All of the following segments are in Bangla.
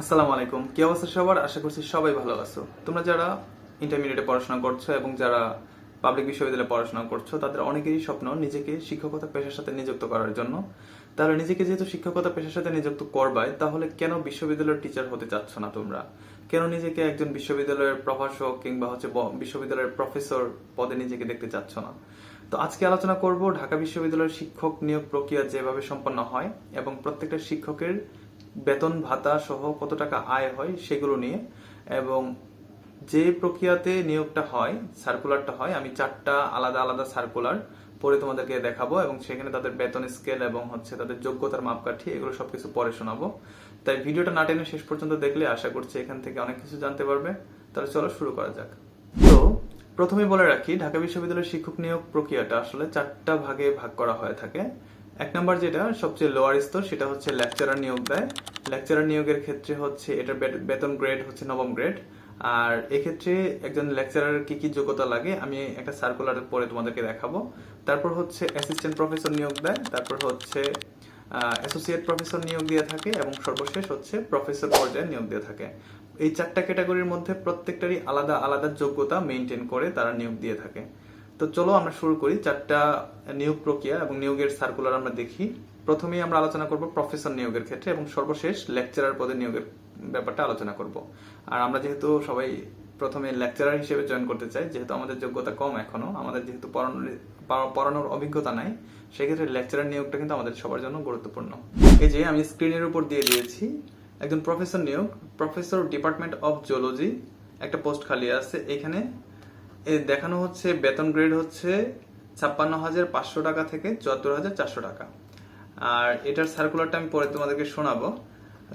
আসসালামু আলাইকুম। কি অবস্থা সবার? আশা করছি সবাই ভালো আছো। তোমরা যারা ইন্টারমিডিয়েটে পড়াশোনা করছ এবং যারা পাবলিক বিশ্ববিদ্যালয়ে পড়াশোনা করছ, তাদের অনেকেরই স্বপ্ন নিজেকে শিক্ষকতা পেশার সাথে নিযুক্ত করার জন্য। তাহলে নিজেকে যেহেতু শিক্ষকতা পেশার সাথে নিযুক্ত করবাই, তাহলে কেন বিশ্ববিদ্যালয়ের টিচার হতে চাচ্ছ না তোমরা? কেন নিজেকে একজন বিশ্ববিদ্যালয়ের প্রভাষক কিংবা হচ্ছে বিশ্ববিদ্যালয়ের প্রফেসর পদে নিজেকে দেখতে চাচ্ছ না? তো আজকে আলোচনা করব ঢাকা বিশ্ববিদ্যালয়ের শিক্ষক নিয়োগ প্রক্রিয়া যেভাবে সম্পন্ন হয় এবং প্রত্যেকটা শিক্ষকের বেতন ভাতা সহ কত টাকা আয় হয় সেগুলো নিয়ে, এবং যে প্রক্রিয়াতে নিয়োগটা হয় সার্কুলারটা হয়, আমি চারটা আলাদা আলাদা সার্কুলার পরে তোমাদেরকে দেখাবো, এবং সেখানে তাদের বেতন স্কেল এবং হচ্ছে তাদের যোগ্যতার মাপকাঠি, এগুলো সবকিছু পরে শোনাবো। তাই ভিডিওটা না টেনে শেষ পর্যন্ত দেখলে আশা করছি এখান থেকে অনেক কিছু জানতে পারবে। তাহলে চলো শুরু করা যাক। তো প্রথমে বলে রাখি, ঢাকা বিশ্ববিদ্যালয়ের শিক্ষক নিয়োগ প্রক্রিয়াটা আসলে চারটা ভাগে ভাগ করা হয়ে থাকে। এক নাম্বার যেটা সবচেয়ে লোয়ার স্তর, সেটা হচ্ছে লেকচারার নিয়োগ দেয়। লেকচারার নিয়োগের ক্ষেত্রে হচ্ছে এটার বেতন গ্রেড হচ্ছে নবম গ্রেড আর এক্ষেত্রে একজন লেকচারার কি কি যোগ্যতা লাগে, আমি একটা সার্কুলার পরে তোমাদেরকে দেখাবো। তারপর হচ্ছে অ্যাসিস্ট্যান্ট প্রফেসর নিয়োগ দেয়, তারপর হচ্ছে অ্যাসোসিয়েট প্রফেসর নিয়োগ দিয়ে থাকে, এবং সর্বশেষ হচ্ছে প্রফেসর পর্যায়ে নিয়োগ দিয়ে থাকে। এই চারটা ক্যাটাগরির মধ্যে প্রত্যেকটারই আলাদা আলাদা যোগ্যতা মেনটেন করে তারা নিয়োগ দিয়ে থাকে। তো চলো আমরা শুরু করি। চারটা নিয়োগ প্রক্রিয়া এবং নিয়োগের সার্কুলার আমরা দেখি। প্রথমেই আমরা আলোচনা করব প্রফেসর নিয়োগের ক্ষেত্রে এবং সর্বশেষ লেকচারার পদে নিয়োগের ব্যাপারটা আলোচনা করব। আর আমরা যেহেতু সবাই প্রথমে লেকচারার হিসেবে জয়েন করতে চাই, যেহেতু আমাদের যোগ্যতা কম এখনও, আমাদের যেহেতু পড়ানোর পড়ানোর অভিজ্ঞতা নাই, সেক্ষেত্রে লেকচারার নিয়োগটা কিন্তু আমাদের সবার জন্য গুরুত্বপূর্ণ। এই যে আমি স্ক্রিনের উপর দিয়ে দিয়েছি, একজন প্রফেসর নিয়োগ প্রফেসর ডিপার্টমেন্ট অফ জিওলজি একটা পোস্ট খালি আছে, এখানে দেখানো হচ্ছে বেতন গ্রেড হচ্ছে ছাপ্পান্ন হাজার পাঁচশো টাকা থেকে চুয়াত্তর হাজার চারশো টাকা। আর এটার সার্কুলারটা আমি পরে তোমাদেরকে শোনাবো।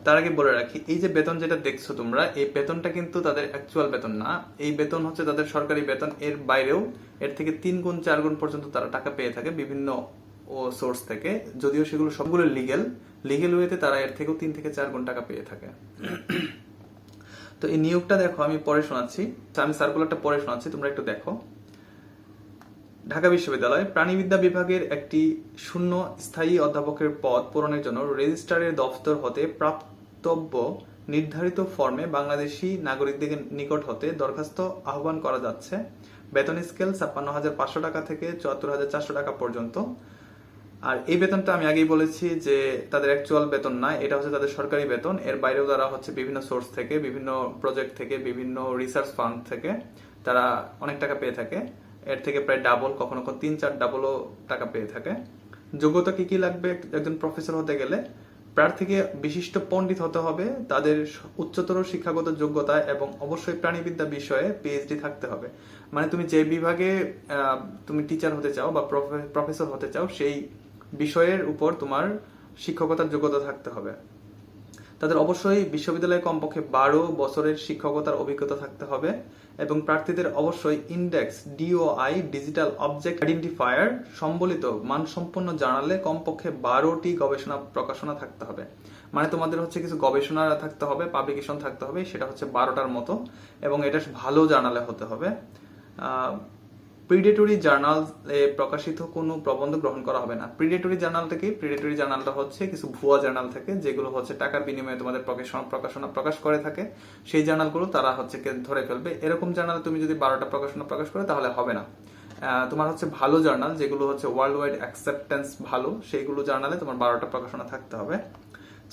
তার আগে বলে রাখি, এই যে বেতন যেটা দেখছ তোমরা, এই বেতনটা কিন্তু তাদের অ্যাকচুয়াল বেতন না। এই বেতন হচ্ছে তাদের সরকারি বেতন, এর বাইরেও এর থেকে তিন গুণ, চার গুণ পর্যন্ত তারা টাকা পেয়ে থাকে বিভিন্ন ও সোর্স থেকে। যদিও সেগুলো সবগুলো লিগেল লিগেল ওয়েতে তারা এর থেকেও তিন থেকে চার গুণ টাকা পেয়ে থাকে। তো এই নিয়োগটা দেখো, আমি পরে শোনাচ্ছি। আমি সার্কুলারটা পরে শোনাচ্ছি, তোমরা একটু দেখো। ঢাকা বিশ্ববিদ্যালয় প্রাণীবিদ্যা বিভাগের একটি শূন্য স্থায়ী অধ্যাপকের পদ পূরণের জন্য রেজিস্ট্রারের দফতর হতে প্রাপ্তব্য নির্ধারিত ফর্মে বাংলাদেশি নাগরিকদের নিকট হতে দরখাস্ত আহ্বান করা যাচ্ছে। বেতন স্কেল ছাপ্পান্ন হাজার পাঁচশো টাকা থেকে চুয়াত্তর হাজার চারশো টাকা পর্যন্ত। আর এই বেতনটা আমি আগেই বলেছি যে তাদের অ্যাকচুয়াল বেতন না, এটা হচ্ছে তাদের সরকারি বেতন। এর বাইরেও তারা হচ্ছে বিভিন্ন সোর্স থেকে, বিভিন্ন প্রজেক্ট থেকে, বিভিন্ন রিসার্চ ফান্ড থেকে তারা অনেক টাকা পেয়ে থাকে। এর থেকে প্রায় ডাবল কখনো কখনো তিন চার ডাবলও টাকা পেয়ে থাকে। যোগ্যতা কি কি লাগবে একজন প্রফেসর হতে গেলে? প্রার্থীকে বিশিষ্ট পণ্ডিত হতে হবে, তাদের উচ্চতর শিক্ষাগত যোগ্যতা এবং অবশ্যই প্রাণীবিদ্যা বিষয়ে পিএইচডি থাকতে হবে। মানে তুমি যে বিভাগে তুমি টিচার হতে চাও বা প্রফেসর হতে চাও, সেই বিষয়ের উপর তোমার শিক্ষকতার যোগ্যতা থাকতে হবে। তাদের অবশ্যই বিশ্ববিদ্যালয়ে কমপক্ষে বারো বছরের শিক্ষকতার অভিজ্ঞতা থাকতে হবে এবং প্রার্থীদের অবশ্যই index DOI digital object identifier সম্বলিত মানসম্পন্ন জার্নালে কমপক্ষে বারোটি গবেষণা প্রকাশনা থাকতে হবে। মানে তোমাদের হচ্ছে কিছু গবেষণা থাকতে হবে পাবলিকেশন থাকতে হবে, সেটা হচ্ছে বারোটার মতো এবং এটা ভালো জার্নালে হতে হবে। প্রিডেটরি জার্নাল প্রকাশিত কোনো প্রবন্ধ গ্রহণ করা হবে না। প্রিডেটরি জার্নাল থেকে প্রিডেটরি জার্নালটা হচ্ছে কিছু ভুয়া জার্নাল থেকে, যেগুলো হচ্ছে টাকার বিনিময়ে তোমাদের প্রকাশনা প্রকাশ করে থাকে। সেই জার্নালগুলো তারা হচ্ছে ধরে ফেলবে। এরকম জার্নাল তুমি যদি বারোটা প্রকাশনা প্রকাশ করে, তাহলে হবে না। তোমার হচ্ছে ভালো জার্নাল যেগুলো হচ্ছে ওয়ার্ল্ড ওয়াইড অ্যাকসেপ্টেন্স ভালো, সেইগুলো জার্নালে তোমার বারোটা প্রকাশনা থাকতে হবে।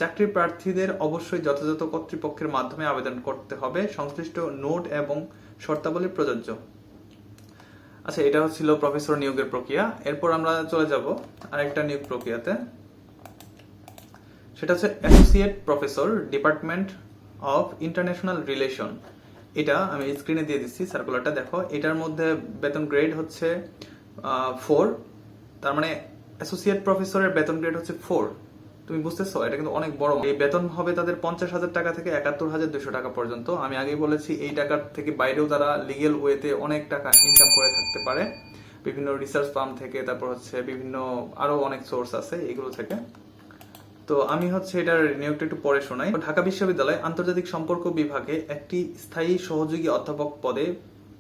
চাকরি প্রার্থীদের অবশ্যই যথাযথ কর্তৃপক্ষের মাধ্যমে আবেদন করতে হবে। সংশ্লিষ্ট নোট এবং শর্তাবলী প্রযোজ্য। আচ্ছা এটা হচ্ছিল প্রফেসর নিয়োগের প্রক্রিয়া। এরপর আমরা চলে যাব আরেকটা নিয়োগ প্রক্রিয়াতে। সেটা হচ্ছে associate professor department of international relation এটা আমি স্ক্রিনে দিয়ে দিচ্ছি সার্কুলারটা দেখো। এটার মধ্যে বেতন গ্রেড হচ্ছে ফোর তার মানে অ্যাসোসিয়েট প্রফেসরের বেতন গ্রেড হচ্ছে ফোর তুমি বুঝতেছো? এটা কিন্তু অনেক বড় এই বেতন হবে তাদের পঞ্চাশ হাজার টাকা থেকে একাত্তর হাজার দুশো টাকা পর্যন্ত। আমি আগেই বলেছি, এই টাকার থেকে বাইরেও তারা লিগেল ওয়েতে অনেক টাকা ইনকাম করে থাকতে পারে। বিভিন্ন রিসার্চ ফার্ম থেকে, তারপর হচ্ছে বিভিন্ন আরও অনেক সোর্স আছে এগুলো থেকে। তো আমি হচ্ছে এটার নিয়োগটা একটু পরে শোনাই। ঢাকা বিশ্ববিদ্যালয় আন্তর্জাতিক সম্পর্ক বিভাগে একটি স্থায়ী সহযোগী অধ্যাপক পদে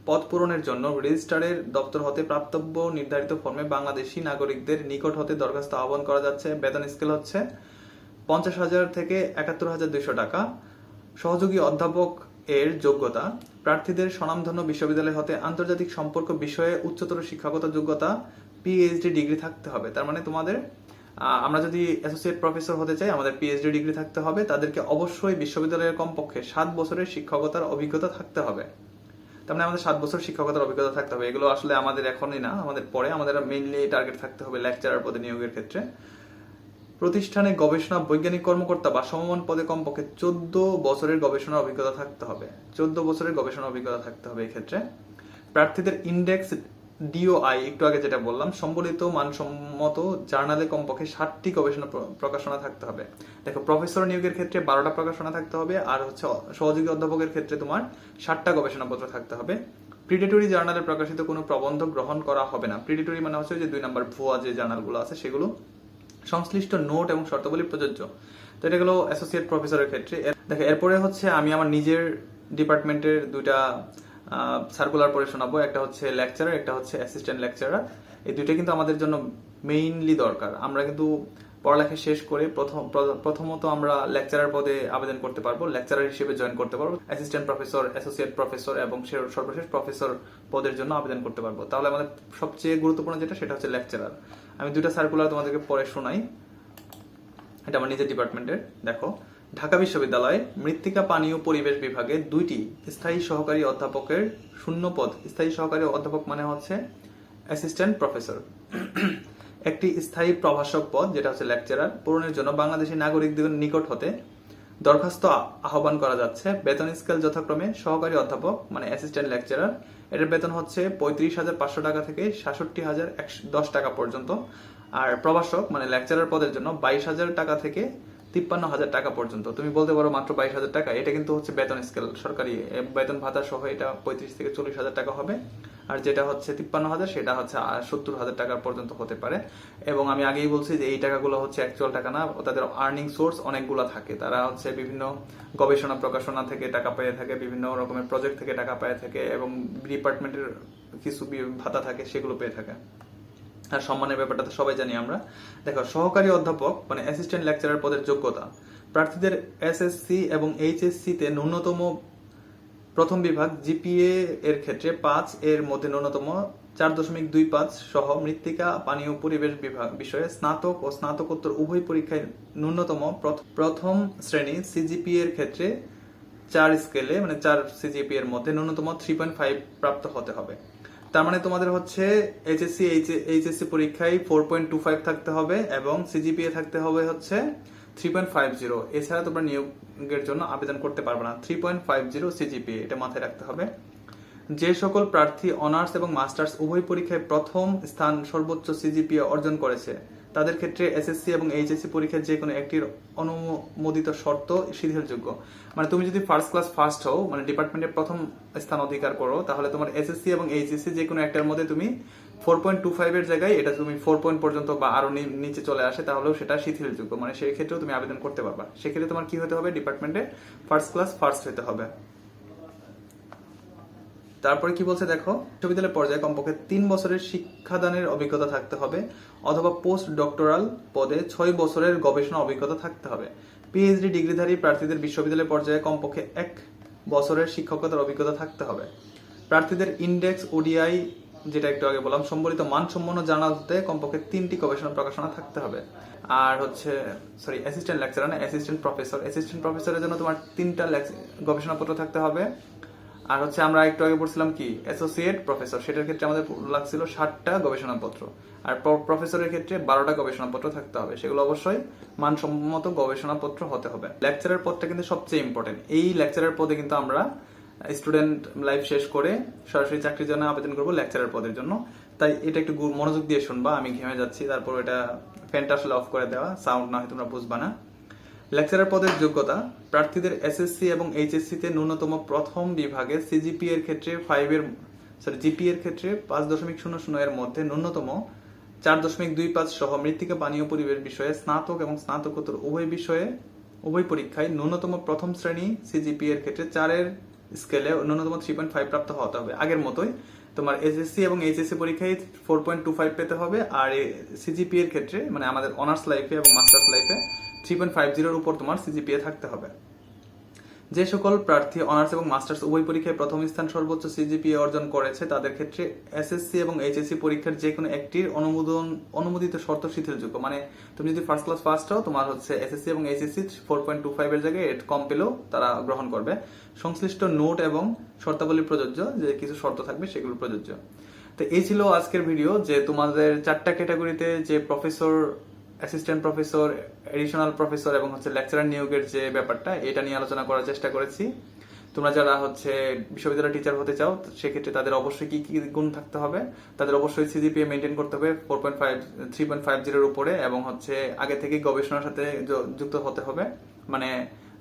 পদ পূরণের জন্য রেজিস্ট্রারের দপ্তর হতে প্রাপ্তব্য নির্ধারিত ফর্মে বাংলাদেশি নাগরিকদের নিকট হতে দরখাস্ত আহ্বান করা যাচ্ছে। বেতন স্কেল হচ্ছে পঞ্চাশ হাজার থেকে একাত্তর হাজার দুইশো টাকা। সহযোগী অধ্যাপক এর যোগ্যতা। প্রার্থীদের স্বনামধন্য বিশ্ববিদ্যালয় হতে আন্তর্জাতিক সম্পর্ক বিষয়ে উচ্চতর শিক্ষাগত যোগ্যতা। পিএইচডি ডিগ্রি থাকতে হবে। তার মানে তোমাদের আমরা যদি অ্যাসোসিয়েট প্রফেসর হতে চাই, আমাদের পিএইচডি ডিগ্রি থাকতে হবে। তাদেরকে অবশ্যই বিশ্ববিদ্যালয়ের কমপক্ষে সাত বছরের শিক্ষকতার অভিজ্ঞতা থাকতে হবে। তার মানে আমাদের সাত বছর শিক্ষকতার অভিজ্ঞতা থাকতে হবে। এগুলো আসলে আমাদের এখনই না, আমাদের পরে আমাদের মেইনলি টার্গেট থাকতে হবে লেকচারার পদে নিয়োগের ক্ষেত্রে। প্রতিষ্ঠানে গবেষণা, বৈজ্ঞানিক কর্মকর্তা বা সমমান পদে কমপক্ষে চোদ্দ বছরের গবেষণা অভিজ্ঞতা থাকতে হবে। চোদ্দ বছরের গবেষণা অভিজ্ঞতা থাকতে হবে এক্ষেত্রে। প্রার্থীদের ইন্ডেক্স ডিওআই একটু আগে যেটা বললাম, সম্বলিত মানসম্মত জার্নালে কমপক্ষে ষাটটি গবেষণা প্রকাশনা থাকতে হবে। দেখো, প্রফেসর নিয়োগের ক্ষেত্রে বারোটা প্রকাশনা থাকতে হবে, আর হচ্ছে সহযোগী অধ্যাপকের ক্ষেত্রে তোমার ষাটটা গবেষণাপত্র থাকতে হবে। প্রিডেটরি জার্নালে প্রকাশিত কোনো প্রবন্ধ গ্রহণ করা হবে না। প্রিডেটরি মানে হচ্ছে যে দুই নম্বর ভুয়া যে জার্নালগুলো আছে, সেগুলো সংশ্লিষ্ট নোট এবং শর্তাবলী প্রযোজ্য। তো এটা গেলো অ্যাসোসিয়েট প্রফেসরের ক্ষেত্রে। দেখো, এরপরে হচ্ছে আমি আমার নিজের ডিপার্টমেন্টের দুইটা সার্কুলার পড়ে শোনাবো। একটা হচ্ছে লেকচারার একটা হচ্ছে অ্যাসিস্ট্যান্ট লেকচারার এই দুইটা কিন্তু আমাদের জন্য মেইনলি দরকার। আমরা কিন্তু পড়ালেখা শেষ করে প্রথম প্র- প্রথমত আমরা লেকচারার পদে আবেদন করতে পারব। লেকচারার হিসেবে জয়েন করতে পারব। অ্যাসিস্ট্যান্ট প্রফেসর অ্যাসোসিয়েট প্রফেসর এবং সর্বশেষ প্রফেসর পদের জন্য আবেদন করতে পারব। তাহলে আমাদের সবচেয়ে গুরুত্বপূর্ণ যেটা, সেটা হচ্ছে লেকচারার আমি দুইটা সার্কুলার তোমাদেরকে পরে শোনাই। এটা আমার নিজের ডিপার্টমেন্টের দেখো। ঢাকা বিশ্ববিদ্যালয়ে মৃত্তিকা পানি ও পরিবেশ বিভাগে দুইটি স্থায়ী সহকারী অধ্যাপকের শূন্য পদ। স্থায়ী সহকারী অধ্যাপক মানে হচ্ছে অ্যাসিস্ট্যান্ট প্রফেসর একটি স্থায়ী প্রভাষক পদ, যেটা হচ্ছে লেকচারার পূরণের জন্য বাংলাদেশি নাগরিকদের নিকট হতে দরখাস্ত আহ্বান করা যাচ্ছে। বেতন স্কেল যথাক্রমে সহকারী অধ্যাপক মানে অ্যাসিস্ট্যান্ট লেকচারার এটার বেতন হচ্ছে পঁয়ত্রিশ হাজার পাঁচশো টাকা থেকে সাতষট্টি হাজার দশ টাকা পর্যন্ত। আর প্রভাষক মানে লেকচারার পদের জন্য বাইশ হাজার টাকা থেকে তিপ্পান্ন হাজার টাকা পর্যন্ত। তুমি বলতে পারো মাত্র বাইশ হাজার টাকা। এটা কিন্তু হচ্ছে বেতন স্কেল সরকারি বেতন ভাতা সহ এটা পঁয়ত্রিশ থেকে চল্লিশ হাজার টাকা হবে। আর যেটা হচ্ছে তিপ্পান্ন হাজার, সেটা হচ্ছে সত্তর হাজার টাকা পর্যন্ত হতে পারে। এবং আমি আগেই বলছি যে এই টাকাগুলো হচ্ছে অ্যাকচুয়াল টাকা না, তাদের আর্নিং সোর্স অনেকগুলো থাকে। তারা হচ্ছে বিভিন্ন গবেষণা, প্রকাশনা থেকে টাকা পেয়ে থাকে, বিভিন্ন রকমের প্রজেক্ট থেকে টাকা পেয়ে থাকে, এবং ডিপার্টমেন্টের কিছু ভাতা থাকে, সেগুলো পেয়ে থাকে। আর সম্মানের ব্যাপারটা তো সবাই জানি আমরা। দেখো, সহকারী অধ্যাপক মানে অ্যাসিস্ট্যান্ট লেকচারার পদের যোগ্যতা। প্রার্থীদের এসএসসি এবং এইচএসসি তে ন্যূনতম প্রথম বিভাগ জিপিএ এর ক্ষেত্রে পাঁচ, এর মধ্যে ন্যূনতম চার দশমিক দুই পাঁচ সহ মৃত্তিকা পানি ও পরিবেশ বিভাগ বিষয়ে স্নাতক ও স্নাতকোত্তর উভয় পরীক্ষায় ন্যূনতম প্রথম শ্রেণি সিজিপি এর ক্ষেত্রে চার স্কেলে মানে চার সিজিপি এর মধ্যে ন্যূনতম থ্রি পয়েন্ট ফাইভ প্রাপ্ত হতে হবে। তার মানে তোমাদের হচ্ছে এইচএসসি এইচএসসি পরীক্ষায় ফোর পয়েন্ট টু ফাইভ থাকতে হবে এবং সিজিপিএ থাকতে হবে হচ্ছে থ্রি পয়েন্ট ফাইভ জিরো এছাড়া তোমরা নিয়োগের জন্য আবেদন করতে পারবে না। Three point five zero CGPA এটা মাথায় রাখতে হবে। যে সকল প্রার্থী অনার্স এবং মাস্টার্স উভয় পরীক্ষায় প্রথম স্থান সর্বোচ্চ সিজিপিএ অর্জন করেছে তাদের ক্ষেত্রে এসএসসি এবং এইচএসসি পরীক্ষার যে কোনো একটির অনুমোদিত শর্ত শিথিলযোগ্য। মানে তুমি যদি ফার্স্ট ক্লাস ফার্স্ট হও মানে ডিপার্টমেন্টের প্রথম স্থান অধিকার করো, তাহলে তোমার এসএসসি এবং এইচএসসি যে কোনো একটার মধ্যে তুমি ফোর পয়েন্ট টু ফাইভ এর জায়গায় এটা তুমি ফোর পয়েন্ট পর্যন্ত বা আরও নিচে চলে আসে, তাহলেও সেটা শিথিলযোগ্য। মানে সেই ক্ষেত্রেও তুমি আবেদন করতে পারবা। সেক্ষেত্রে তোমার কি হতে হবে? ডিপার্টমেন্টে ফার্স্ট ক্লাস ফার্স্ট হতে হবে। তারপরে কি বলছে দেখো, বিশ্ববিদ্যালয় পর্যায়ে কমপক্ষে তিন বছরের শিক্ষাদানের অভিজ্ঞতা থাকতে হবে অথবা পোস্ট ডক্টরাল পদে ছয় বছরের গবেষণা অভিজ্ঞতা থাকতে হবে। পিএইচডি ডিগ্রিধারী প্রার্থীদের বিশ্ববিদ্যালয় পর্যায়ে কমপক্ষে এক বছরের শিক্ষকতার অভিজ্ঞতা থাকতে হবে। প্রার্থীদের ইন্ডেক্স ওডিআই যেটা একটু আগে বললাম, সম্বলিত মানসম্পন্ন জার্নালতে কমপক্ষে তিনটি গবেষণা প্রকাশনা থাকতে হবে। আর হচ্ছে সরি অ্যাসিস্ট্যান্ট লেকচারার না অ্যাসিস্ট্যান্ট প্রফেসর অ্যাসিস্ট্যান্ট প্রফেসরের জন্য তোমার তিনটা গবেষণাপত্র থাকতে হবে। আর হচ্ছে আমরা একটু আগে পড়ছিলাম কি? অ্যাসোসিয়েট প্রফেসর সেটার ক্ষেত্রে আমাদের লাগছিল ষাটটা গবেষণাপত্র। আর প্রফেসরের ক্ষেত্রে বারোটা গবেষণাপত্র থাকতে হবে। সেগুলো অবশ্যই মানসম্মত গবেষণাপত্র হতে হবে। লেকচারের পদটা কিন্তু সবচেয়ে ইম্পর্টেন্ট এই লেকচারের পদে কিন্তু আমরা স্টুডেন্ট লাইফ শেষ করে সরাসরি চাকরির জন্য আবেদন করব লেকচারার পদের জন্য। তাই এটা একটু মনোযোগ দিয়ে শুনবা। আমি ঘেমে যাচ্ছি। তারপর এটা ফ্যানটা আসলে অফ করে দেওয়া। সাউন্ড না হয় তোমরা বুঝবা না। লেকচারার পদের যোগ্যতা, প্রার্থীদের এসএসসি এবং এইচএসসি তে ন্যূনতম প্রথম বিভাগে সিজিপি এর ক্ষেত্রে ফাইভ এর সরি জিপি এর ক্ষেত্রে পাঁচ দশমিক শূন্য শূন্য এর মধ্যে ন্যূনতম চার দশমিক দুই পাঁচ সহ মৃত্তিকা পানীয় পরিবেশ বিষয়ে স্নাতক এবং স্নাতকোত্তর উভয় বিষয়ে, উভয় পরীক্ষায় ন্যূনতম প্রথম শ্রেণি সিজিপি এর ক্ষেত্রে চারের স্কেলে ন্যূনতম থ্রি পয়েন্ট ফাইভ প্রাপ্ত হতে হবে। আগের মতোই তোমার এসএসসি এবং এইচএসসি পরীক্ষায় ফোর পয়েন্ট টু ফাইভ পেতে হবে আর সিজিপি এর ক্ষেত্রে মানে আমাদের অনার্স লাইফে এবং মাস্টার্স লাইফে থ্রি পয়েন্ট ফাইভ জিরোর উপর তোমার সিজিপিএ থাকতে হবে। যে সকল প্রার্থী, অনার্স এবং মাস্টার্স উভয় পরীক্ষায় প্রথম স্থান সর্বোচ্চ সিজিপিএ অর্জন করেছে, তাদের ক্ষেত্রে এসএসসি এবং এইচএসসি পরীক্ষার যে কোনো একটির অনুমোদন, অনুমোদিত শর্ত শিথিলযোগ্য। মানে তুমি যদি ফার্স্ট ক্লাস ফার্স্ট হও তোমার হচ্ছে এসএসসি এবং HSC four point two five এর জায়গায় এট কম পেলেও তারা গ্রহণ করবে। সংশ্লিষ্ট নোট এবং শর্তাবলী প্রযোজ্য, যে কিছু শর্ত থাকবে সেগুলো প্রযোজ্য। তো এই ছিল আজকের ভিডিও যে তোমাদের চারটা ক্যাটাগরিতে যে professor assistant professor additional professor এবং হচ্ছে লেকচারার নিয়োগের যে ব্যাপারটা, এটা নিয়ে আলোচনা করার চেষ্টা করেছি। তোমরা যারা হচ্ছে বিশ্ববিদ্যালয় টিচার হতে চাও, সেক্ষেত্রে তাদের অবশ্যই কি কি গুণ থাকতে হবে? তাদের অবশ্যই সিজিপিএ মেনটেন করতে হবে four point five three point five জিরোর উপরে এবং হচ্ছে আগে থেকে গবেষণার সাথে যুক্ত হতে হবে। মানে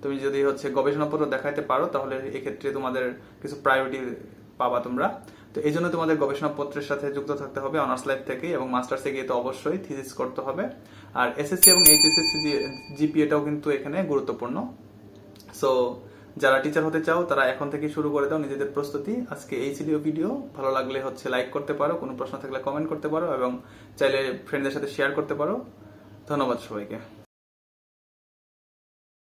তুমি যদি হচ্ছে গবেষণাপত্র দেখাইতে পারো, তাহলে এক্ষেত্রে তোমাদের কিছু প্রায়োরিটি পাবা তোমরা। তো এই জন্য তোমাদের গবেষণাপত্রের সাথে যুক্ত থাকতে হবে অনার্স লাইফ থেকে এবং মাস্টার্সে গিয়ে তো অবশ্যই থিসিস করতে হবে। আর এসএসসি এবং এইচএসসি জিপিএটাও কিন্তু এখানে গুরুত্বপূর্ণ। সো যারা টিচার হতে চাও, তারা এখন থেকে শুরু করে দাও নিজেদের প্রস্তুতি। আজকে এই ছিল ভিডিও ভালো লাগলে হচ্ছে লাইক করতে পারো, কোনো প্রশ্ন থাকলে কমেন্ট করতে পারো এবং চাইলে ফ্রেন্ডদের সাথে শেয়ার করতে পারো। ধন্যবাদ সবাইকে।